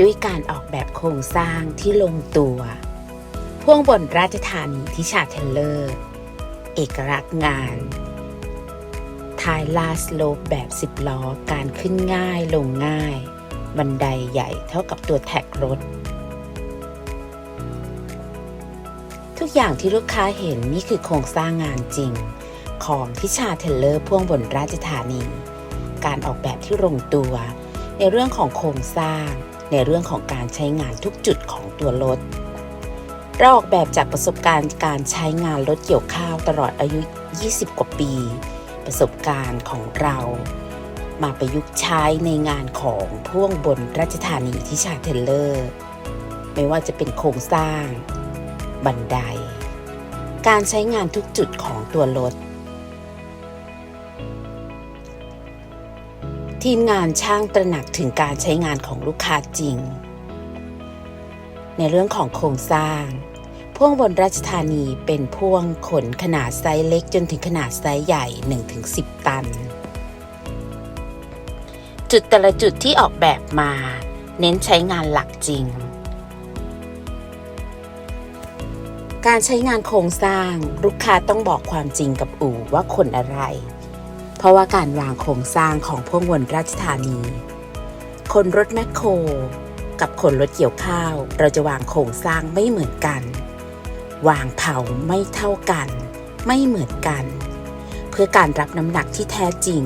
ด้วยการออกแบบโครงสร้างที่ลงตัว พ่วงบนราชธานีที่ชาเทลเลอร์ เอกลักษณ์งานทายลาสโลปแบบสิบล้อการขึ้นง่ายลงง่าย บันไดใหญ่เท่ากับตัวแท็กรถ ทุกอย่างที่ลูกค้าเห็นนี่คือโครงสร้างงานจริง ของทิชาเทเลอร์พ่วงบนราชธานี การออกแบบที่ลงตัวในเรื่องของโครงสร้าง ในเรื่องของการใช้งานทุกจุดของตัวรถ เราออกแบบจากประสบการณ์การใช้งานรถเกี่ยวข้าวตลอดอายุ 20 กว่าปี ประสบการณ์ของเรา มาประยุกต์ใช้ในงานของพ่วงบนราชธานีทิชาเทเลอร์ ไม่ว่าจะเป็นโครงสร้าง บันได การใช้งานทุกจุดของตัวรถ ทีมงานช่างตระหนักถึงการใช้งานของลูกค้าจริง ในเรื่องของโครงสร้าง พ่วงบนราชธานีเป็นพ่วงขนขนาดไซส์เล็กจนถึงขนาดไซส์ใหญ่ 1-10 ตัน จุดแต่ละจุดที่ออกแบบมา เน้นใช้งานหลักจริง การใช้งานโครงสร้างลูกค้าต้องบอกความจริงกับอู่ว่าขนอะไร เพราะว่าการวางโครงสร้างของพวกวนราชธานี คนรถแมคโคร กับคนรถเกี่ยวข้าว เราจะวางโครงสร้างไม่เหมือนกัน วางเผาไม่เท่ากัน ไม่เหมือนกัน เพื่อการรับน้ำหนักที่แท้จริง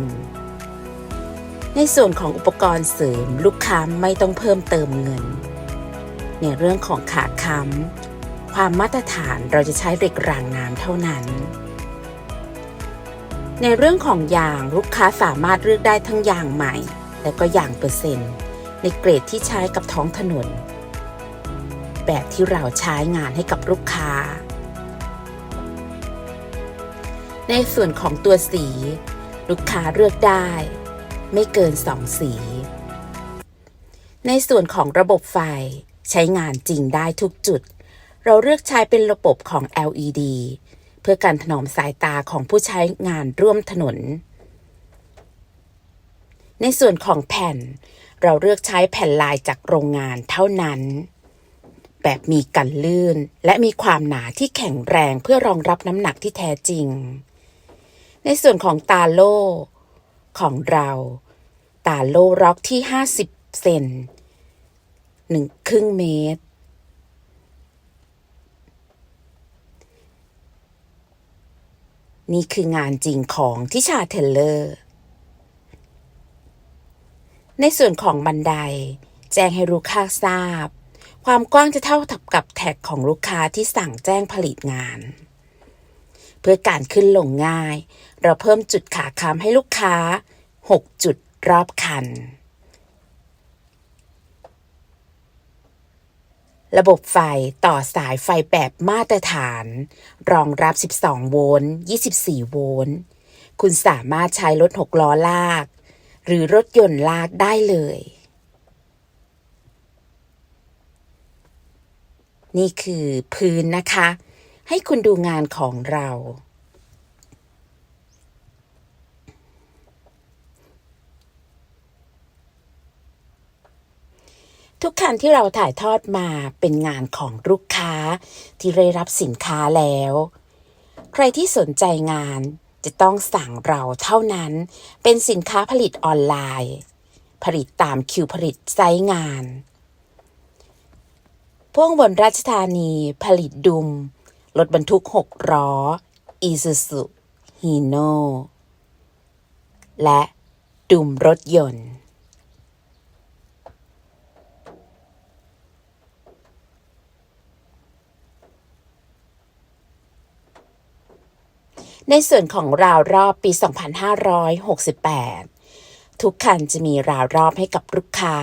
ในส่วนของอุปกรณ์เสริมลูกค้าไม่ต้องเพิ่มเติมเงิน ในเรื่องของขาค้ำความมาตรฐานเราจะใช้เหล็กรางน้ำเท่านั้น ในเรื่องของยางลูกค้าสามารถเลือกได้ทั้งยางใหม่ และก็ยางเปอร์เซ็นต์ ในเกรดที่ใช้กับท้องถนน แบบที่เราใช้งานให้กับลูกค้า ในส่วนของตัวสี ลูกค้าเลือกได้ ไม่เกินสองสี ในส่วนของระบบไฟใช้งานจริงได้ทุกจุด เราเลือกใช้เป็นระบบของ LED เพื่อการถนอมสายตาของผู้ใช้งานร่วมถนน ในส่วนของแผ่น เราเลือกใช้แผ่นลายจากโรงงานเท่านั้น แบบมีกันลื่น และมีความหนาที่แข็งแรงเพื่อรองรับน้ำหนักที่แท้จริง ในส่วนของตาโล่ของเรา ตาโล่ร็อกที่ 50 เซนหนึ่งครึ่งเมตร นี่คืองานจริงของทิชาเทเลอร์ ในส่วนของบันได แจ้งให้ลูกค้าทราบ ความกว้างจะเท่ากับแท็กของลูกค้าที่สั่งแจ้งผลิตงาน เพื่อการขึ้นลงง่าย เราเพิ่มจุดขาค้ำให้ลูกค้า 6 จุดรอบคัน ระบบไฟต่อสายไฟแบบมาตรฐาน รองรับ 12 โวลต์ 24 โวลต์ คุณสามารถใช้รถ6ล้อลาก หรือรถยนต์ลากได้เลย นี่คือพื้นนะคะ ให้คุณดูงานของเรา ทุกคันที่เราถ่ายทอดมาเป็นงานของลูกค้า ที่ได้รับสินค้าแล้ว ใครที่สนใจงานจะต้องสั่งเราเท่านั้น เป็นสินค้าผลิตออนไลน์ ผลิตตามคิวผลิตไซต์งานพ่วงบนราชธานี ผลิตดุม รถบรรทุกหกล้อ อีซูซุฮีโนและดุมรถยนต์ ในส่วนของราวรอบปี 2568 ทุกคันจะมีราวรอบให้กับลูกค้า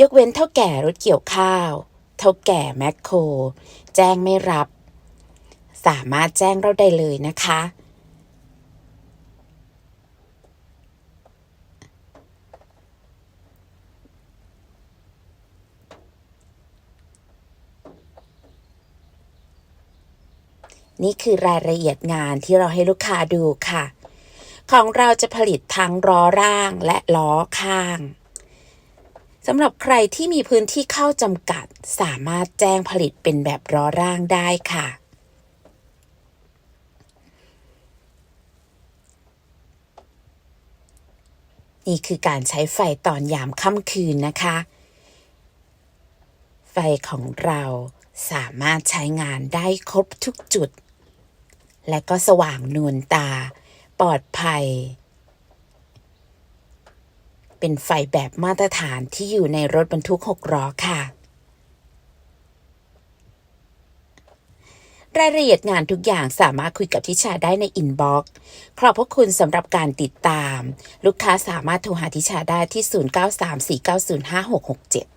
ยกเว้นเท่าแก่รถเกี่ยวข้าว เท่าแก่แมคโคร แจ้งไม่รับ สามารถแจ้งเราได้เลยนะคะ นี่คือรายละเอียดงานที่เราให้ลูกค้าดูค่ะ ของเราจะผลิตทั้งล้อร่างและล้อข้างสำหรับใครที่มีพื้นที่เข้าจำกัด สามารถแจ้งผลิตเป็นแบบล้อร่างได้ค่ะ นี่คือการใช้ไฟตอนยามค่ำคืนนะคะ ไฟของเรา สามารถใช้งานได้ครบทุกจุด และก็สว่างนวลตา ปลอดภัย เป็นไฟแบบมาตรฐานที่อยู่ในรถบรรทุกหกล้อค่ะ รายละเอียดงานทุกอย่างสามารถคุยกับทิชาได้ในอินบ็อกซ์ขอบพระคุณสำหรับการติดตาม ลูกค้าสามารถโทรหาทิชาได้ที่ 0934905667